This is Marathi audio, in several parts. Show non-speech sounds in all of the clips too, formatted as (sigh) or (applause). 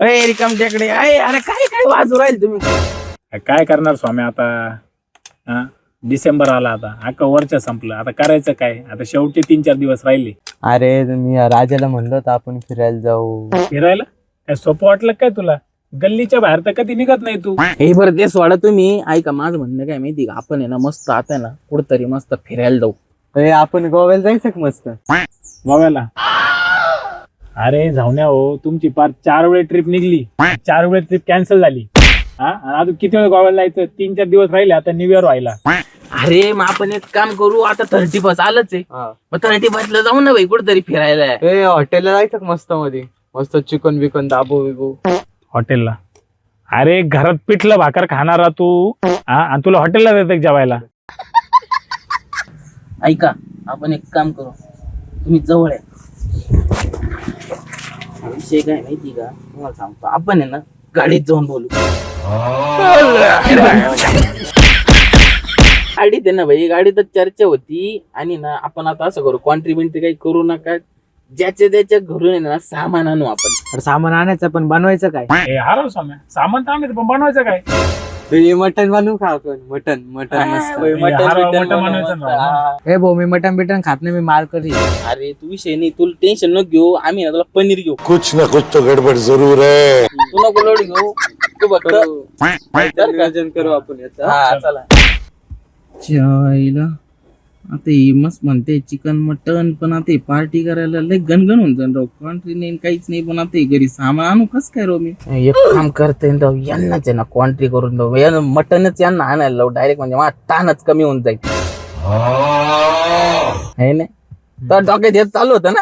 अरे रिकाम अरे अरे काय काय वाजू राहील तुम्ही? काय करणार स्वामी आता? हा? डिसेंबर आला आता. अख्खा वर्ष संपलं. आता करायचं काय? आता शेवटचे तीन चार दिवस राहिले. अरे मी राजाला म्हणलो आपण फिरायला जाऊ. फिरायला? काय सोपं वाटलं काय तुला? गल्लीच्या बाहेर तर कधी निघत नाही तू. हे बरं ते सोडा तुम्ही. ऐका माझं म्हणणं काय माहिती का? आपण आहे ना मस्त आता ना कुठतरी मस्त फिरायला जाऊ. ए, आपण गोव्याला जायचं का मस्त? गोव्याला. अरे जाऊन्या हो. तुमची पार चार वेळ ट्रिप निघली. चार वेळ ट्रिप कॅन्सल झाली. हा? आणि अजून किती वेळ गोव्याला जायचं? तीन चार दिवस राहिले आता न्यू इयर व्हायला. अरे मग आपण एक काम करू. आता थर्टी बस आलंच आहे. मग थर्टी बसला जाऊ ना भाई कुठतरी फिरायला. ए हॉटेलला जायचं का मस्त मध्ये? मस्त चिकन बिकन दाबो बिबो हॉटेलला. अरे घरात पिठलं भाकर खाणारा तू. हा आणि तुला हॉटेलला देतात जेवायला. ऐका आपण एक काम करू. तुम्ही जवळ आहे विषय काय माहिती का? तुम्हाला सांगतो. आपण आहे ना गाडीत जाऊन बोलू. गाडीत आहे ना भाई गाडीतच चर्चा होती. आणि ना आपण आता असं करू. कॉन्ट्रीब्युट काही करू नका. ज्याच्या त्याच्या घरून आहे ना सामान आणू आपण. अरे सामान आणायचं पण बनवायचं काय? ए, हरव स्वाम्या सामान तर आणायचं, पण बनवायचं काय? मटन बनवू का आपण? मटन मटन मस्त. होय, ए, मटण हारा, बिटण मटण बनवू बनवायचं मस्त. ना. हा. ए भाऊ मी मटन बिटन खात नाही मी मार करी. अरे तू विषय नाही तुला टेन्शन नको घेऊ. आम्ही ना तुला पनीर घेऊ. कुछ न कुछ तो गड़बड़ जरूर है. तू नको लोड घेऊ. तू फक्त नियोजन करू आपण याचं. हा चला. चायला. आता ही मस्त म्हणते चिकन मटन पण आता पार्टी करायला लय गणगण होऊन जाईल राव. क्वांट्री नाही काहीच नाही पण आता हे घरी सामान आणू कस काय राव मी? एक काम करते राव यांनाच आहे ना क्वांट्री करून जाऊ यांना मटनच यांना आणायला लावू. डायरेक्ट म्हणजे मला ताणच कमी होऊन जाईल. है. ना? तर डोक्यात हेच चालू होतं ना.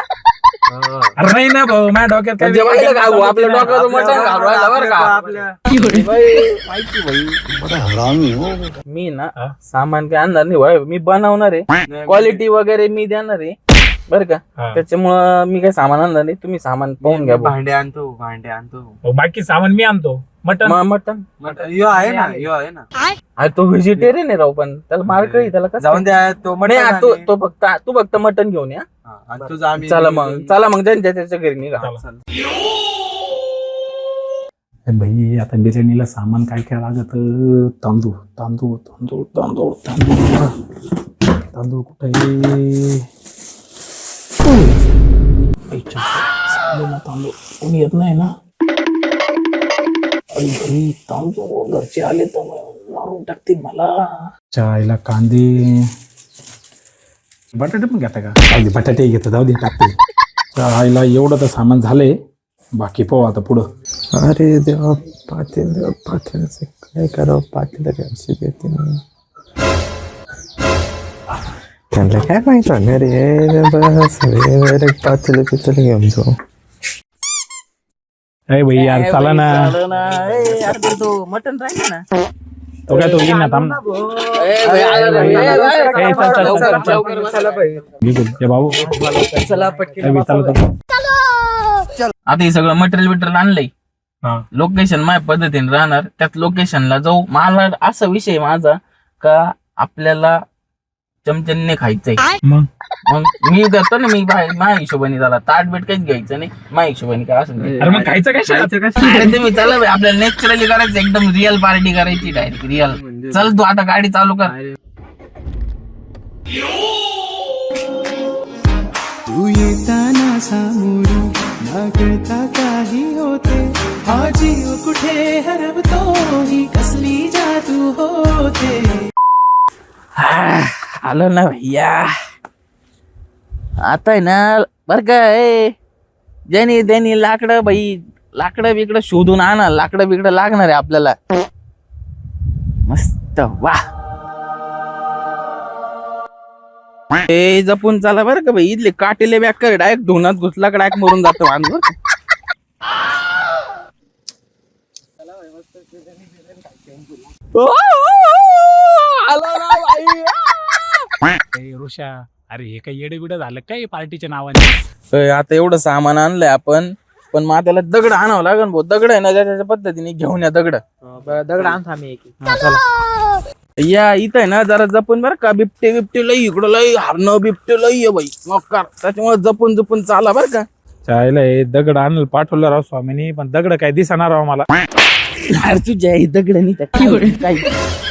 अरे नाही ना भाऊ माझ्या डोक्यात काय म्हणजे का आपल्या मटण राहिला बरं का? हो. मी ना हा? सामान काय आणणार नाही. मी बनवणार आहे. क्वालिटी वगैरे मी देणार आहे. बरं का? हा. त्याच्यामुळं मी काय सामान आणणार नाही. तुम्ही सामान पाहून घ्या भाऊ. भांडे आणतो भांडे आणतो. हो, बाकी सामान मी आणतो. मटन? म- मटन. मटन. यो आहे ना यो आहे ना. अरे तो व्हेजिटेरियन आहे राव पण त्याला मार कळी त्याला कसं जाऊन द्या तो हा, तो तो फक्त तू फक्त मटन घेऊन या. तुझा आम्ही चला मग चला मग ज्यांच्या त्याच्या घरी निघा. चला. ए भाई आता बिर्याणीला सामान काय काय लागत? तांदूळ तांदूळ तांदूळ तांदूळ तांदूळ. तांदूळ कुठे तांदूळ. कोणी येत नाही ना? आई तांदूळ घरचे आले तर मारून टाकतील मला. चायला कांदे. बटाटे पण घेता का? दे बटाटे घेतो जाऊ दे टाकते. चायला एवढं तर सामान झालंय बाकी पाहू आता पुढं. अरे देवा पाटील देवा पाटीलचं काय करावं? पाटील कशी देते ना. त्यांना काय माहीत रे बस रे पाटील पितल घेऊन जाऊ. अरे भाई यार चला ना ते तो मटन राहिले ना तो काय तो येईन ना थांब ना ए, चल, चल, लवकर, चल, चल. लवकर बसा. बिलकुल ए भाऊ चला ए, पटकन बी, चला, चला. आता हे सगळं मटेरियल बिटेरियल आणलंय. हा. लोकेशन माझ्या पद्धतीने राहणार. त्यात लोकेशनला जाऊ. मला असा विषय आहे माझा का आपल्याला चमचन्ने खायचंय. मग? मग मी देतो ना मी बाहेर माझ्या हिशोबाने झाला ताट बीट काहीच घ्यायचं नाही. माझ्या हिशोबाने काय असं अरे मग खायचं काय शाळेत? अरे तुम्ही चला बे, आपल्याला नॅचरली करायचं एकदम रिअल पार्टी करायची डायरेक्ट रिअल चल तू आता गाडी चालू कर. तू येताना सामोरी नागता काही होते. हा जीव कुठे हरवतो ही कसली जादू होते. आलो ना भैया. आता आहे ना बर का ए ज्यानी त्यांनी लाकडं बाई लाकडं बिकडं शोधून आणा लाकडं बिकडं लागणार आहे आपल्याला. मस्त वा. ए जपून चला बरं का भाई इथले काटेले बॅग कर डायरेक्ट धुनात घुसला का डायरेक्ट मरून जातो माणूस बरं का. ओ, आला ना भाई ऋषा अरे हे काय येडे बिड झालं काय पार्टीच्या नावाने? अय, आता एवढं सामान आणलंय आपण पण मग त्याला दगड आणावं लागेल भाऊ. दगड आहे ना त्या त्याच्या पद्धतीने घेऊन या दगड. दगड आणतो आम्ही एक या इथं आहे ना जरा जपून बरं का बिबटे बिबटे लई इकडं लई हरणं बिबटे लई आहे बाई. मग त्याच्यामुळे जपून जपून चाला बरं का. चायला हे दगड आणलं पाठवलं राव स्वामीनी पण दगड काय दिसणार राव मला. अरे तुझ्या हे दगड नाही त्या काय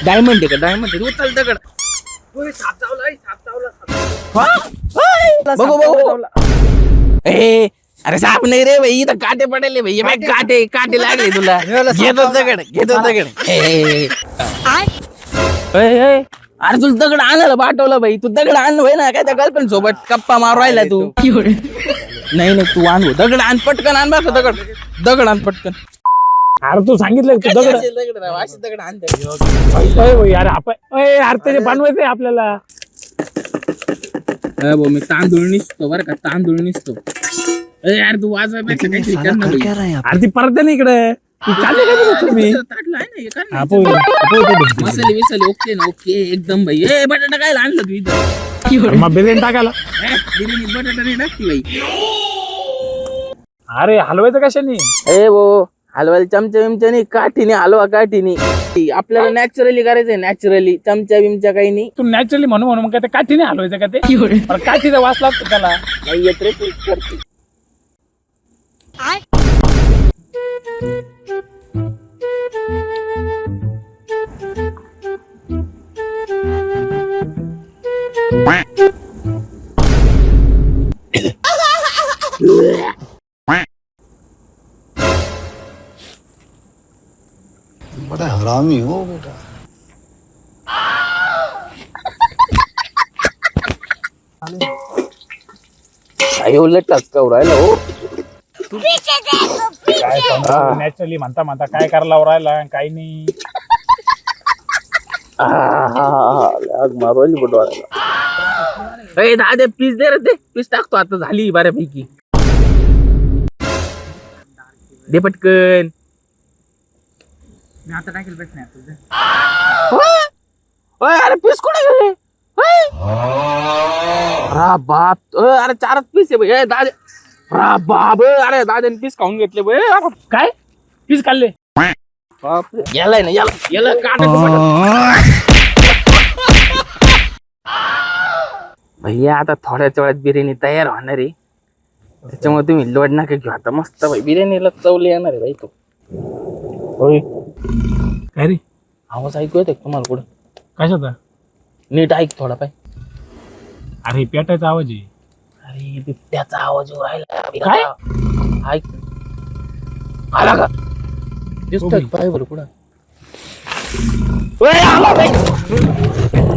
डायमंड आहे का? डायमंड आहे. उचल दगड? बघू बघू. ए अरे साप नाही रे भाई इथं काटे पडेल भाई बाई काटे? काटे लागले तुला. घेतो दगड घेतो दगड. ए, ए, ए, ए, अरे तुला दगड आणायला पाठवलं भाई तू दगड आण भाई ना काय त्या गर्लफ्रेंड सोबत कप्पा मारू राहिला तू. नाही नाही तू आण भाऊ. दगड आण पटकन आण बघ दगड. दगड आण पटकन. अरे तू सांगितलं तू दगड? दगड अय, अरे आपण अय, अरे त्याचे बनवायचंय आपल्याला. भाऊ मी तांदूळ निसतो बरं का तांदूळ निसतो. अरे यार तू वाजवायपेक्षा काहीतरी कर ना भाई. अरे ती ना इकडे. तू चालले काय बघत तुम्ही? दुसरं ताटलं आहे ना हे कर. आपण-. मसाले बिसाले ओके ना ओके एकदम भाई ए बटाटा काय आणलं तू इथं? मग बिर्याणी टाकायला. ए, बिर्याणी बटाटा नाही टाकती बाई. अरे हलवायचं कशाने? ए भो हलवायला चमच्या बिमच्यानी काठीने हलवा काठीने आपल्याला नॅचरली करायचंय नॅचरली चमच्या बिमच्या काही नाही. तू नॅचरली म्हणून म्हणून मग काय ते काठीने हलवायचं का ते? (laughs) अरे काठीचा वास लागतो त्याला. नाही येत रे तू करते बड़ा काय उलट टचका राहिला हो. काय नॅचरली म्हणता म्हणता काय करायला राहिला? काही नाही. मारवाली बटवायला ए दादे पीस दे रे ते. पीस टाकतो आता झाली बऱ्यापैकी. दे पटकन. मी आता टाकेल अरे पीस कुठे गेले? बाप अरे चारच पीस आहे भाई ए, दादे. अरे बाप अरे दाद्याने पीस खाऊन घेतले भाई अरे काय? पीस खाल्ले. बापरे. यालाय ना याला याला काटा भैया आता थोड्याच वेळात बिर्याणी तयार होणार आहे. त्याच्यामुळे तुम्ही लोड नका घेऊ. आता मस्त भाई बिर्याणीला चवले येणार आहे भाई तो. होय काय रे? आवाज ऐकू येते तुम्हाला कुठं? कशाचा? नीट ऐक थोडा पाय. अरे पेटायचा आवाज आहे. अरे बिबट्याचा आवाज येऊ राहिला. काय? ऐक. आला का दिसतोय पाय बरं कुठं? ओय, आला बाई.